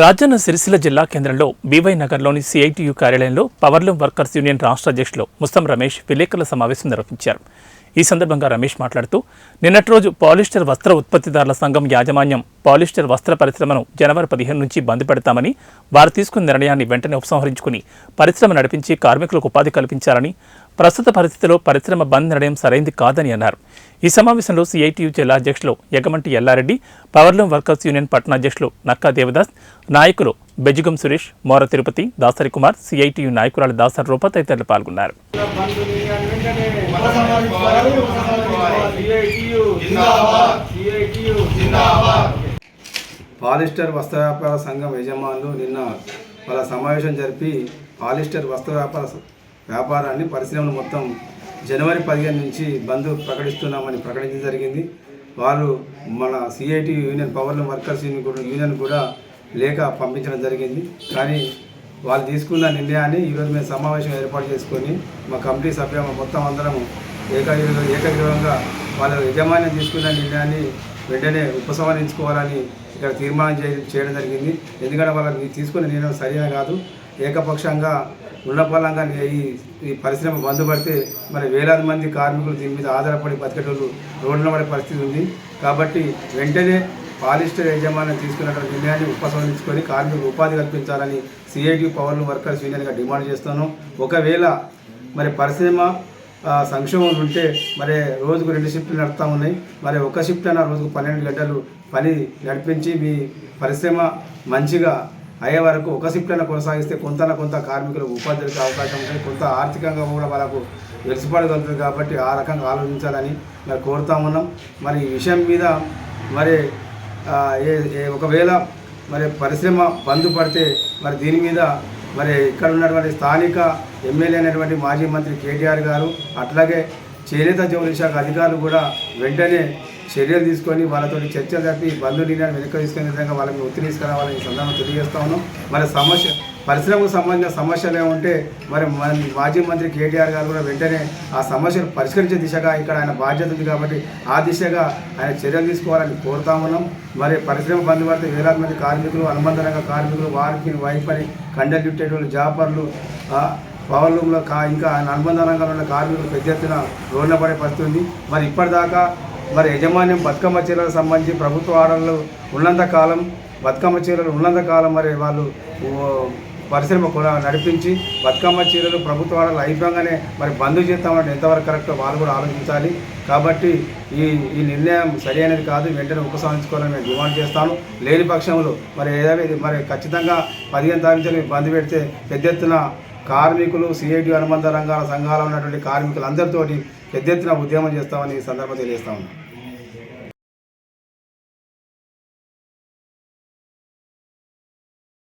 రాజన్న సిరిసిల్ల జిల్లా కేంద్రంలో బీవై నగర్లోని సిఐటియు కార్యాలయంలో పవర్లూమ్ వర్కర్స్ యూనియన్ రాష్ట్ర అధ్యక్షులు ముస్తం రమేష్ విలేకరుల సమావేశం నిర్వహించారు. ఈ సందర్భంగా రమేష్ మాట్లాడుతూ నిన్నటి రోజు పాలిస్టర్ వస్త్ర ఉత్పత్తిదారుల సంఘం యాజమాన్యం పాలిస్టర్ వస్త్ర పరిశ్రమను జనవరి పదిహేను నుంచి బంద్ పెడతామని వారు తీసుకున్న నిర్ణయాన్ని వెంటనే ఉపసంహరించుకుని పరిశ్రమ నడిపించి కార్మికులకు ఉపాధి కల్పించాలని ప్రస్తుత పరిస్థితిలో పరిశ్రమ బంద్ నిర్ణయం సరైంది కాదని అన్నారు. ఈ సమావేశంలో సిఐటియు జిల్లా అధ్యక్షులు Yagamanti Ellareddy powerloom workers union పట్టణ అధ్యక్షులు నక్కా దేవదాస్ నాయకులు బెజుగం సురేష్ మోర తిరుపతి దాసరి కుమార్ సిఐటియు నాయకురాలు దాసరి రూప తదితరులు పాల్గొన్నారు. పాలిస్టర్ వస్త్ర వ్యాపార సంఘం యజమానులు నిన్న వాళ్ళ సమావేశం జరిపి పాలిస్టర్ వస్త్ర వ్యాపార వ్యాపారాన్ని పరిశ్రమలు మొత్తం జనవరి పదిహేను నుంచి బంద్ ప్రకటిస్తున్నామని ప్రకటించడం జరిగింది. వారు మన CIT union powerloom workers union కూడా లేఖ పంపించడం జరిగింది. కానీ వాళ్ళు తీసుకున్న నిర్ణయాన్ని ఈరోజు మేము సమావేశం ఏర్పాటు చేసుకొని మా కమిటీ సభ్యులు మొత్తం అందరం ఏక ఏకగ్రీవంగా వాళ్ళ యజమాన్యం తీసుకున్న నిర్ణయాన్ని వెంటనే ఉపసంహరించుకోవాలని ఇక్కడ తీర్మానం చేయ- చేయడం జరిగింది. ఎందుకంటే వాళ్ళకి తీసుకున్న నిర్ణయం సరైన కాదు. ఏకపక్షంగా ఉన్నపలంగా ఈ ఈ పరిశ్రమ బంద్ పడితే మరి వేలాది మంది కార్మికులు దీని మీద ఆధారపడి బతికేటోళ్ళు రోడ్ల పడే పరిస్థితి ఉంది. కాబట్టి వెంటనే పాలిస్టర్ యజమాని తీసుకున్నటువంటి నిర్ణయాన్ని ఉపసంహరించుకొని కార్మికులకు ఉపాధి కల్పించాలని సిఐటి పవర్లు వర్కర్స్ యూనియన్గా డిమాండ్ చేస్తాను ఒకవేళ మరి పరిశ్రమ సంక్షోభం ఉంటే మరి రోజుకు రెండు షిఫ్ట్లు నడుస్తూ ఉన్నాయి. మరి ఒక షిఫ్ట్ అయినా రోజుకు పన్నెండు గంటలు పని నడిపించి మీ పరిశ్రమ మంచిగా అయ్యే వరకు ఒక షిఫ్ట్ అయినా కొనసాగిస్తే కొంత కొంత కార్మికులకు ఉపాధి దొరికే అవకాశం ఉంటుంది. కొంత ఆర్థికంగా కూడా వాళ్ళకు వెలిసిపడగలుగుతుంది కాబట్టి ఆ రకంగా ఆలోచించాలని మరి కోరుతా ఉన్నాం. మరి ఈ విషయం మీద మరి ఒకవేళ మరి పరిశ్రమ బంద్ పడితే మరి దీని మీద మరి ఇక్కడ ఉన్నటువంటి స్థానిక ఎమ్మెల్యే అయినటువంటి మాజీ మంత్రి కేటీఆర్ గారు అట్లాగే చేనేత జౌళి శాఖ అధికారులు కూడా వెంటనే చర్యలు తీసుకొని వాళ్ళతో చర్చలు జరిపి బంధు నిర్ణయాన్ని వెనక్కి తీసుకునే విధంగా వాళ్ళకి ఒత్తిడి తీసుకురావాలని ఈ సందర్భంగా తెలియజేస్తా ఉన్నాం. మరి సమస్య పరిశ్రమకు సంబంధించిన సమస్యలు ఏముంటే మరి మాజీ మంత్రి కేటీఆర్ గారు కూడా వెంటనే ఆ సమస్యను పరిష్కరించే దిశగా ఇక్కడ ఆయన బాధ్యత ఉంది కాబట్టి ఆ దిశగా ఆయన చర్యలు తీసుకోవాలని కోరుతా ఉన్నాం. మరి పరిశ్రమ బంద్ పడితే వేలాది మంది కార్మికులు అనుబంధ రంగ కార్మికులు వారికి వైఫ్ అని కండలు జాపర్లు పవర్ లూమ్లో కా ఇంకా అనుబంధ రంగంలో ఉన్న కార్మికులు పెద్ద ఎత్తున రోడ్ల పడే పరిస్థితి ఉంది. మరి ఇప్పటిదాకా మరి యజమాన్యం బతుకమ్మ చీరలకు సంబంధించి ప్రభుత్వ ఆర్డర్లు ఉన్నంత కాలం బతుకమ్మ చీరలు ఉన్నంత కాలం మరి వాళ్ళు పరిశ్రమ కూడా నడిపించి బతుకమ్మ చీరలు ప్రభుత్వ ఆర్డర్లు అయిపోగానే మరి బంద్ చేస్తామంటే ఎంతవరకు కరెక్ట్ వాళ్ళు కూడా ఆలోచించాలి. కాబట్టి ఈ ఈ నిర్ణయం సరి అనేది కాదు వెంటనే ఉపసంహరించుకోవాలని మేము డిమాండ్ చేస్తాను. లేని పక్షంలో మరి ఏదైనా మరి ఖచ్చితంగా పదిహేను తారీఖు నుంచి బంద్ పెడితే పెద్ద ఎత్తున కార్మికులు సిఐటి అనుబంధ రంగాల సంఘాలు ఉన్నటువంటి కార్మికులందరితోటి పెద్ద ఎత్తున ఉద్యమం చేస్తామని ఈ సందర్భంగా తెలియజేస్తా ఉన్నాం.